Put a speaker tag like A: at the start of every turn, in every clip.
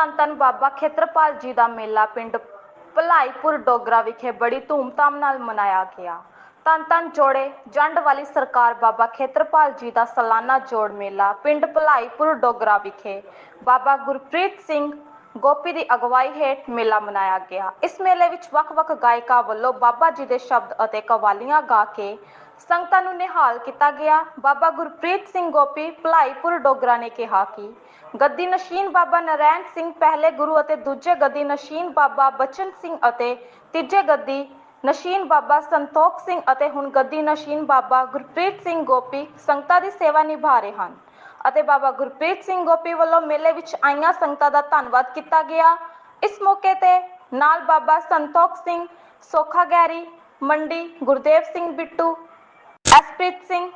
A: ਧੰਨ ਧੰਨ ਬਾਬਾ ਖੇਤਰਪਾਲ ਜੀ ਦਾ ਮੇਲਾ ਪਿੰਡ ਭਲਾਈਪੁਰ ਡੋਗਰਾ ਵਿਖੇ ਬੜੀ ਧੂਮਧਾਮ ਨਾਲ ਮਨਾਇਆ ਗਿਆ। ਧੰਨ ਧੰਨ ਜੋੜੇ ਜੰਡ ਵਾਲੀ ਸਰਕਾਰ ਬਾਬਾ ਖੇਤਰਪਾਲ ਜੀ ਦਾ ਸਾਲਾਨਾ ਜੋੜ ਮੇਲਾ ਪਿੰਡ ਭਲਾਈਪੁਰ ਡੋਗਰਾ ਵਿਖੇ। ਬਾਬਾ ਗੁਰਪ੍ਰੀਤ ਸਿੰਘ ਗੋਪੀ ਦੀ ਅਗਵਾਈ ਹੇਠ ਮੇਲਾ ਮਨਾਇਆ ਗਿਆ। ਇਸ ਮੇਲੇ ਵਿੱਚ ਵੱਖ-ਵੱਖ ਗਾਇਕਾਂ ਵੱਲੋਂ ਬਾਬਾ ਜੀ ਦੇ ਸ਼ਬਦ ਅਤੇ ਕਵਾਲੀਆਂ ਗਾ ਕੇ ਸੰਗਤਾਂ ਨੂੰ ਨਿਹਾਲ ਕੀਤਾ ਗਿਆ। ਬਾਬਾ ਗੁਰਪ੍ਰੀਤ ਸਿੰਘ ਗੋਪੀ ਭਲਾਈਪੁਰ ਡੋਗਰਾ ਨੇ ਕਿਹਾ ਕਿ ਗੱਦੀ ਨਸ਼ੀਨ ਬਾਬਾ ਨਰੈਣ ਸਿੰਘ ਪਹਿਲੇ ਗੁਰੂ ਅਤੇ ਦੂਜੇ ਗੱਦੀ ਨਸ਼ੀਨ ਬਾਬਾ ਬਚਨ ਸਿੰਘ ਅਤੇ ਤੀਜੇ ਗੱਦੀ ਨਸ਼ੀਨ ਬਾਬਾ ਸੰਤੋਖ ਸਿੰਘ ਅਤੇ ਹੁਣ ਗੱਦੀ ਨਸ਼ੀਨ ਬਾਬਾ ਗੁਰਪ੍ਰੀਤ ਸਿੰਘ ਗੋਪੀ ਸੰਗਤਾਂ ਦੀ ਸੇਵਾ ਨਿਭਾ ਰਹੇ ਹਨ। ਅਤੇ ਬਾਬਾ ਗੁਰਪ੍ਰੀਤ ਸਿੰਘ ਗੋਪੀ ਵੱਲੋਂ ਮੇਲੇ ਵਿੱਚ ਆਈਆਂ ਸੰਗਤਾਂ ਦਾ ਧੰਨਵਾਦ ਕੀਤਾ ਗਿਆ। ਇਸ ਮੌਕੇ ਤੇ ਨਾਲ ਬਾਬਾ ਸੰਤੋਖ ਸਿੰਘ, ਸੋਖਾ ਗੈਰੀ, ਮੰਡੀ, ਗੁਰਦੇਵ ਸਿੰਘ ਬਿੱਟੂ, ਐਸਪ੍ਰੀਤ ਸਿੰਘ,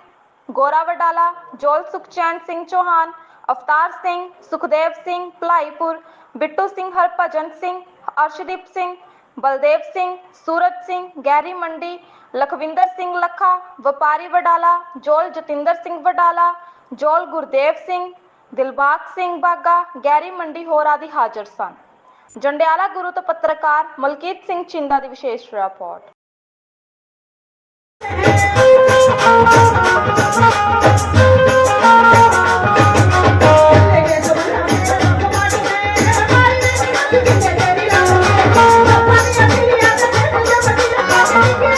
A: ਗੋਰਾ ਵਡਾਲਾ, ਜੋਲ ਸੁਖਚੈਨ ਸਿੰਘ ਚੌਹਾਨ ਅਵਤਾਰ ਸਿੰਘ, ਸੁਖਦੇਵ ਸਿੰਘ, ਭਲਾਈਪੁਰ, ਬਿੱਟੂ ਸਿੰਘ, ਹਰਭਜਨ ਸਿੰਘ, ਅਰਸ਼ਦੀਪ ਸਿੰਘ, ਬਲਦੇਵ ਸਿੰਘ, ਸੂਰਜ ਸਿੰਘ, ਗੈਰੀ ਮੰਡੀ, ਲਖਵਿੰਦਰ ਸਿੰਘ ਲੱਖਾ, ਵਪਾਰੀ ਵਡਾਲਾ, ਜੋਲ ਜਤਿੰਦਰ ਸਿੰਘ ਵਡਾਲਾ, ਜੋਲ ਗੁਰਦੇਵ ਸਿੰਘ, ਦਿਲਬਾਗ ਸਿੰਘ ਬਾਗਾ, ਗੈਰੀ ਮੰਡੀ ਹੋਰ ਆਦਿ ਹਾਜ਼ਰ ਸਨ। ਜੰਡਿਆਲਾ ਗੁਰੂ ਤੋਂ ਪੱਤਰਕਾਰ ਮਲਕੀਤ ਸਿੰਘ ਚਿੰਦਾ ਦੀ ਵਿਸ਼ੇਸ਼ ਰਿਪੋਰਟ।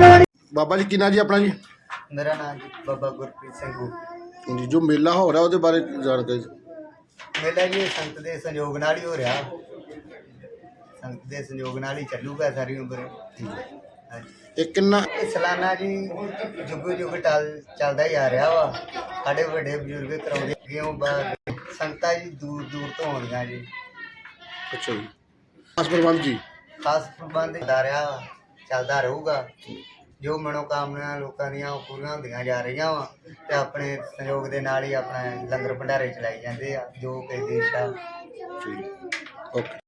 B: ਬਾਬਾ ਜੀ ਕਿੰਨਾ ਜੀ ਆਪਣਾ ਜੀ?
C: ਮੇਰਾ ਨਾਮ ਜੀ ਬਾਬਾ ਗੁਰਪ੍ਰੀਤ ਸਿੰਘ ਗੋਪੀ
B: ਜੀ ਜੋ ਮੇਲਾ ਹੋ ਰਿਹਾ ਉਹਦੇ ਬਾਰੇ ਜਾਣਕਾਰੀ
C: ਮੇਲਾ ਜੀ ਸੰਗਤ ਦੇ ਸੰਯੋਗ ਨਾਲ ਹੀ ਹੋ ਰਿਹਾ। ਸੰਗਤ ਦੇ ਸੰਯੋਗ ਨਾਲ ਹੀ ਚੱਲੂਗਾ ਸਾਰੀ ਉਮਰ। ਹਾਂਜੀ।
B: ਇਹ ਕਿੰਨਾ
C: ਇਹ ਸਾਲਾਨਾ ਜੀ ਜੁਗ ਜੁਗ ਟਲ ਚੱਲਦਾ ਹੀ ਆ ਰਿਹਾ ਵਾ। ਸਾਡੇ ਵੱਡੇ ਬਜ਼ੁਰਗ ਕਰਾਉਂਦੇ ਕਿਉਂ ਬਾਅਦ ਸੰਗਤਾਂ ਜੀ ਦੂਰ ਦੂਰ ਤੋਂ ਆਉਂਦੀਆਂ ਜੀ।
B: ਅੱਛਾ ਜੀ। ਖਾਸ ਪ੍ਰਬੰਧ ਜੀ?
C: ਖਾਸ ਪ੍ਰਬੰਧ ਹੁੰਦਾ ਰਿਹਾ। ਵਾ, ਚੱਲਦਾ ਰਹੂਗਾ। ਜੋ ਮਨੋਕਾਮਨਾ ਲੋਕਾਂ ਦੀਆਂ ਉਹ ਪੂਰੀਆਂ ਹੁੰਦੀਆਂ ਜਾ ਰਹੀਆਂ ਵਾ, ਤੇ ਆਪਣੇ ਸੰਯੋਗ ਦੇ ਨਾਲ ਹੀ ਆਪਣਾ ਲੰਗਰ ਭੰਡਾਰੇ ਚਲਾਏ ਜਾਂਦੇ ਆ, ਜੋ ਕਿ ਦੇਸ਼ ਆ
B: ਓਕੇ।